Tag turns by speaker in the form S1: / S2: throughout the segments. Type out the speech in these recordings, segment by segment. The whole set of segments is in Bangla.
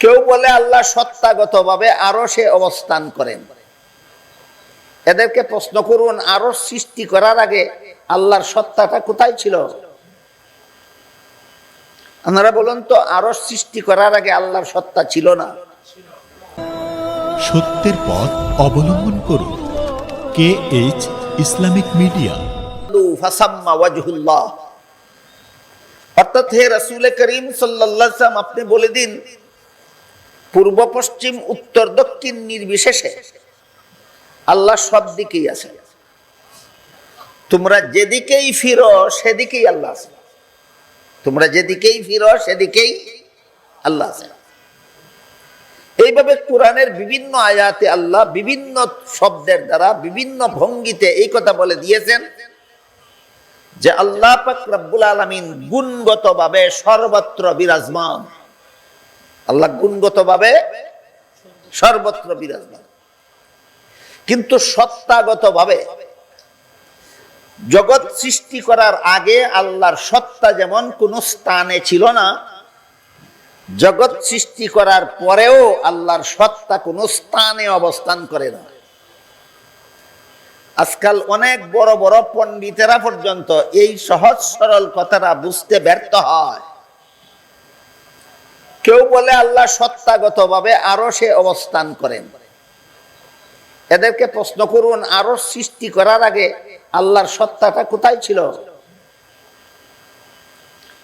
S1: কেউ বলে আল্লাহ সত্তাগত ভাবে আরও সে অবস্থান করেন। এদেরকে প্রশ্ন করুন আরও সৃষ্টি করার আগে আল্লাহর সত্তাটা কোথায় ছিল? আপনারা বলুন তো আরও সৃষ্টি করার আগে আল্লাহর সত্তা ছিল না?
S2: সত্যের পথ অবলম্বন করুন। K H Islamic media.
S1: অর্থাৎ হে রসুল করিম সাল্লাল্লাহু সাল্লাম আপনি বলে দিন পূর্ব পশ্চিম, উত্তর দক্ষিণ নির্বিশেষে আল্লাহ সব দিকেই আছে তোমরা যেদিকেই ফিরো, সেদিকেই আল্লাহ আছে তোমরা যেদিকেই ফিরো, সেদিকেই আল্লাহ আছে এইভাবে কোরআনের বিভিন্ন আয়াতে আল্লাহ বিভিন্ন শব্দের দ্বারা বিভিন্ন ভঙ্গিতে এই কথা বলে দিয়েছেন যে আল্লাহ পাক রব্বুল আলমিন গুণগতভাবে সর্বত্র বিরাজমান। আল্লাহ গুণগতভাবে সর্বত্র বিরাজমান। কিন্তু সত্তাগতভাবে জগৎ সৃষ্টি করার আগে আল্লাহর সত্তা যেমন কোন স্থানে ছিল না, জগৎ সৃষ্টি করার পরেও আল্লাহর সত্তা কোনো স্থানে অবস্থান করে না। আজকাল অনেক বড় বড় পণ্ডিতেরা পর্যন্ত এই সহজ সরল কথাটা বুঝতে ব্যর্থ হয়। কেউ বলে আল্লাহ সত্তাগত ভাবে আরও সে অবস্থান করেন। এদেরকে প্রশ্ন করুন, আরও সৃষ্টি করার আগে আল্লাহর সত্তাটা কোথায় ছিল?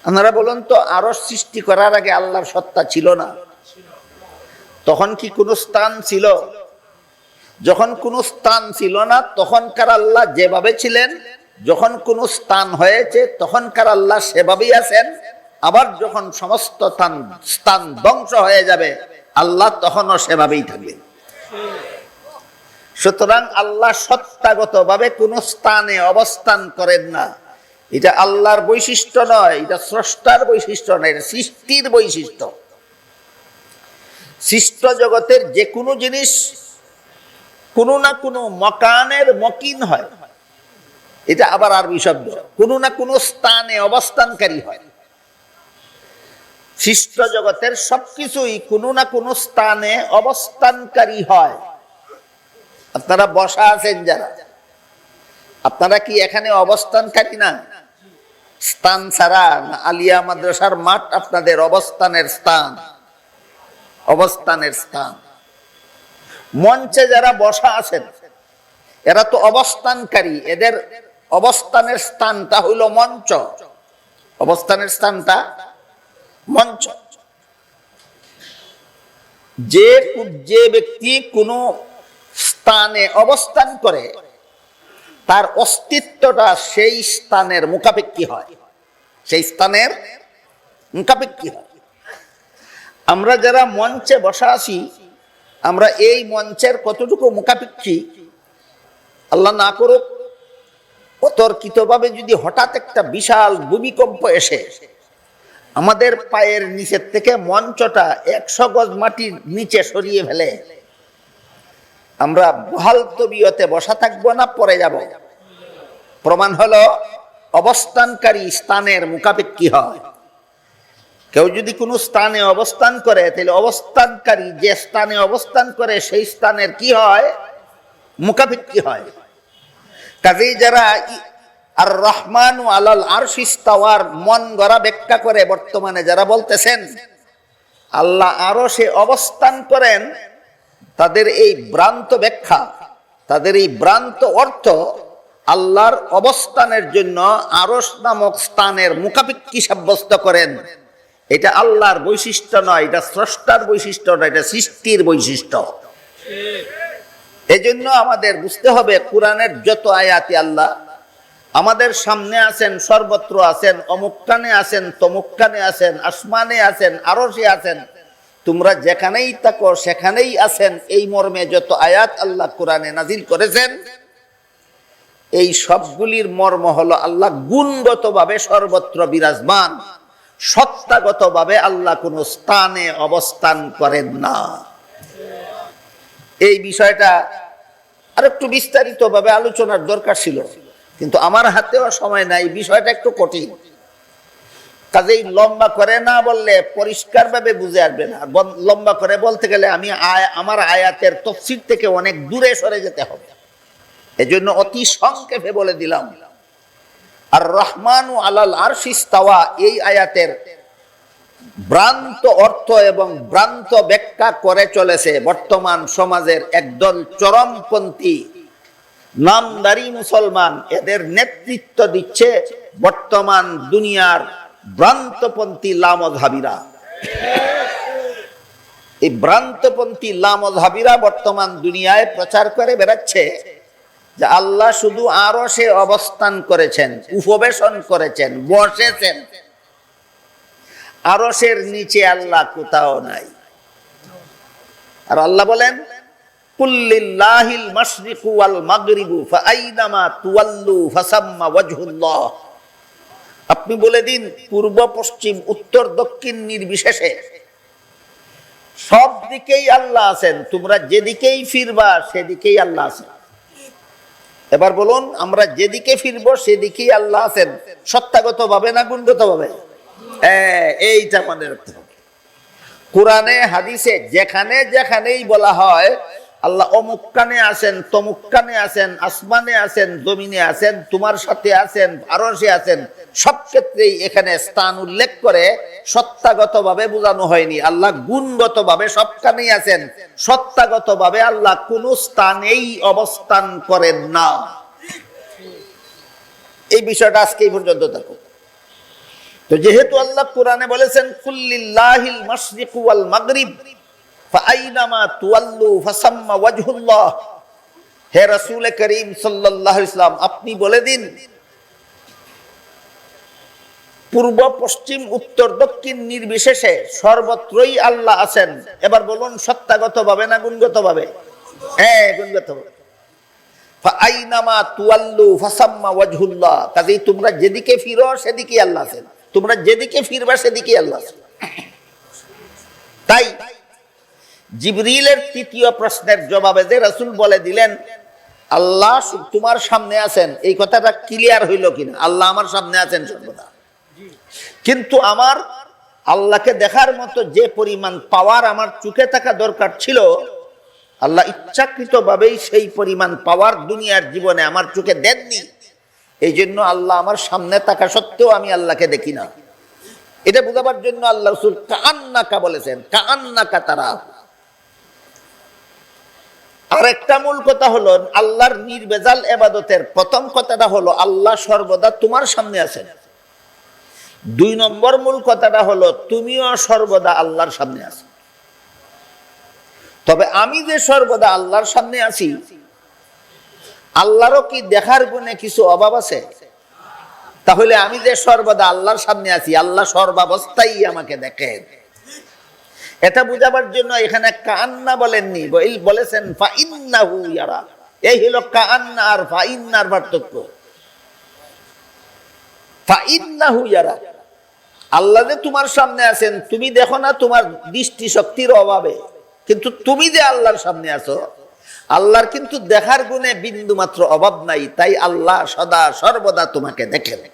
S1: আপনারা বলুন তো, আরও সৃষ্টি করার আগে আল্লাহর সত্তা ছিল না। তখন কি কোনো স্থান ছিল? যখন কোনো স্থান ছিল না, তখনকার আল্লাহ যেভাবে ছিলেন, যখন কোনো স্থান হয়েছে, তখনকার আল্লাহ সেভাবেই আছেন। আবার যখন সমস্ত স্থান ধ্বংস হয়ে যাবে, আল্লাহ তখনও সেভাবেই থাকবেন। সুতরাং আল্লাহ সত্তাগত ভাবে কোন স্থানে অবস্থান করেন না। এটা আল্লাহর বৈশিষ্ট্য নয়, এটা স্রষ্টার বৈশিষ্ট্য নয়, এটা সৃষ্টির বৈশিষ্ট্য। সৃষ্ট জগতের যে কোনো জিনিস কোনো না কোনো মকানের মকিন হয়। এটা আবার আরবি শব্দ, কোনো না কোনো স্থানে অবস্থানকারী হয়। সৃষ্ট জগতের সবকিছুই কোনো না কোনো স্থানে অবস্থানকারী হয়। আপনারা বসা আছেন যারা। আপনারা কি এখানে অবস্থানকারী না? স্থান ছাড়া আলিয়া মাদ্রাসার মাঠ আপনাদের অবস্থানের স্থান। অবস্থানের স্থান। মঞ্চে যারা বসা আছেন, এরা তো অবস্থানকারী। এদের অবস্থানের স্থানটা হইল মঞ্চ। অবস্থানের স্থানটা মঞ্চ। যে যে ব্যক্তি কোনো স্থানে অবস্থান করে, তার অস্তিত্বটা সেই স্থানের মুখাপেক্ষী হয়। সেই স্থানের মুখাপেক্ষী হয়। আমরা যারা মঞ্চে বসা আছি, আমরা এই মঞ্চের কতটুকু মুখাপেক্ষী, আল্লাহ না করুক, অতর্কিতভাবে যদি হঠাৎ একটা বিশাল ভূমিকম্প এসে আমাদের পায়ের নিচের থেকে মঞ্চটা একশো গজ মাটির নিচে সরিয়ে ফেলে। আমরা বহাল তবিয়তে বসা থাকব না পরে যাব। প্রমাণ হলো, অবস্থানকারী স্থানের মুখাপেক্ষী হয়। কেউ যদি কোনো স্থানে অবস্থান করে, তাহলে অবস্থানকারী যে স্থানে অবস্থান করে, সেই স্থানের কি হয়? মুখাপেক্ষী হয়। কাজেই যারা আর রহমান আলাল আরশিস্তাওয়ার মন গড়া ব্যাখ্যা করে বর্তমানে যারা বলতেছেন আল্লাহ আরও সে অবস্থান করেন তাদের এই ভ্রান্ত ব্যাখ্যা তাদের এই ভ্রান্ত অর্থ আল্লাহর অবস্থানের জন্য আরস নামক স্থানের মুখাপেক্ষী সাব্যস্ত করেন। এটা আল্লাহর বৈশিষ্ট্য নয় এটা স্রষ্টার বৈশিষ্ট্য নয় এটা সৃষ্টির বৈশিষ্ট্য। এজন্য আমাদের বুঝতে হবে কোরআনের যত আয়াতি আল্লাহ আমাদের সামনে আছেন, সর্বত্র আছেন অমুকখানে আছেন তমুকখানে আছেন, আসমানে আছেন, আরশে আছেন। তোমরা যেখানেই থাকো, সেখানেই আছেন। এই মর্মে যত আয়াত আল্লাহ কোরআনে নাজিল করেছেন, এই সবগুলির মর্ম হলো আল্লাহ গুণগতভাবে সর্বত্র বিরাজমান। সত্তাগতভাবে আল্লাহ কোনো স্থানে অবস্থান করেন না। এই বিষয়টা আর একটু বিস্তারিত ভাবে আলোচনার দরকার ছিল। কিন্তু আমার হাতেও সময় নাই, বিষয়টা একটু কঠিন। কাজেই লম্বা করে না বললে পরিষ্কার ভাবে বুঝে আসবে না। লম্বা করে বলতে গেলে আমি আয়- আমার আয়াতের তফসির থেকে অনেক দূরে সরে যেতে হবে। এজন্য অতি সংক্ষেপে বলে দিলাম আর রহমান আলাল আরশিস্তাওয়া এই আয়াতের ভ্রান্ত অর্থ এবং ভ্রান্ত ব্যাখ্যা করে চলেছে বর্তমান সমাজের একদল চরমপন্থী নামদারি মুসলমান এদের নেতৃত্ব দিচ্ছে বর্তমান দুনিয়ার ভ্রান্তপন্থী লামধাবিরা এই ভ্রান্তপন্থী লামধাবিরা বর্তমান দুনিয়ায় প্রচার করে বেড়াচ্ছে যে আল্লাহ শুধু আরও সে অবস্থান করেছেন, উপবেশন করেছেন, বসেছেন। আরসের নিচে আল্লাহ কোথাও নাই। আর আল্লাহ বলেন আপনি বলে দিন, পূর্ব, পশ্চিম, উত্তর, দক্ষিণ নির্বিশেষে সব দিকেই আল্লাহ আছেন, তোমরা যেদিকেই ফিরবা সেদিকেই আল্লাহ আছেন। এবার বলুন, আমরা যেদিকে ফিরবো সেদিকেই আল্লাহ আছেন। সত্যাগত ভাবে না গুণগত ভাবে এইটা মনে রাখতে হবে। কোরআনে, হাদিসে যেখানে যেখানেই বলা হয় আল্লাহ অমুক কানে আছেন, তমুক কানে আছেন, আসমানে আছেন, জমিনে আছেন, তোমার সাথে আছেন আরসে আছেন, সব ক্ষেত্রেই এখানে স্থান উল্লেখ করে সত্তাগত ভাবে বোঝানো হয়নি। আল্লাহ গুণগত ভাবে সব কানেই আছেন সত্তাগত ভাবে আল্লাহ কোন স্থানেই অবস্থান করেন না। এই বিষয়টা আজকে এই পর্যন্ত থাকুক তো যেহেতু আল্লাহ কোরআনে বলেছেন, কুল্লিল্লাহিল মাশরিকু ওয়াল মাগরিব হে করিম ইসলাম আপনি বলে দিন, পূর্ব, পশ্চিম, উত্তর, দক্ষিণ নির্বিশেষে সর্বত্রই আল্লাহ আছেন। এবার বলুন সত্তাগত ভাবে না গুণগত ভাবে হ্যাঁ গুণগত ভাবে ফাআইনামা তুয়াল্লু ফাসাম্মা ওয়াজহুল্লাহ। কাজেই তোমরা যেদিকে ফিরো সেদিকে আল্লাহ আছেন। তোমরা যেদিকে ফিরবা সেদিকে আল্লাহ আছেন। তাই জিবরিলের তৃতীয় প্রশ্নের জবাবে যে রাসূল বলে দিলেন, আল্লাহ তোমার সামনে আছেন। এই কথাটা ক্লিয়ার হইল কিনা? আল্লাহ আমার সামনে আছেন সর্বদা। কিন্তু আমার আল্লাহকে দেখার মতো যে পরিমাণ পাওয়ার আমার চোখে থাকা দরকার ছিল, আল্লাহ ইচ্ছাকৃত ভাবেই সেই পরিমাণ পাওয়ার দুনিয়ার জীবনে আমার চোখে দেননি। এই জন্য আল্লাহ আমার সামনে থাকা সত্ত্বেও আমি আল্লাহকে দেখি না। এটা বোঝাবার জন্য আল্লাহ রসুল কান্নাকা বলেছেন কান্নাকা তারা আর একটা মূল কথা হলো, আল্লাহর নির্বেজাল এবাদতের প্রথম কথাটা হলো, আল্লাহ সর্বদা তোমার সামনে আছেন। দুই নম্বর মূল কথাটা হলো, তুমিও সর্বদা আল্লাহর সামনে আছো। তবে আমি যে সর্বদা আল্লাহর সামনে আছি, আল্লাহরও কি দেখার গুণে কিছু অভাব আছে? তাহলে আমি যে সর্বদা আল্লাহর সামনে আছি, আল্লাহ সর্বাবস্থায় আমাকে দেখেন। এটা বুঝাবার জন্য এখানে কান্না বলেননি। বল- বলেছেন, ফাইন্নাহু ইয়ারা। এই হলো কান্না আর ফাইন্নার পার্থক্য। ফাইন্নাহু ইয়ারা। আল্লাহ যে তোমার সামনে আছেন, তুমি দেখো না তোমার দৃষ্টি শক্তির অভাবে, কিন্তু তুমি যে আল্লাহর সামনে আছো, আল্লাহর কিন্তু দেখার গুণে বিন্দু মাত্র অভাব নাই, তাই আল্লাহ সদা সর্বদা তোমাকে দেখে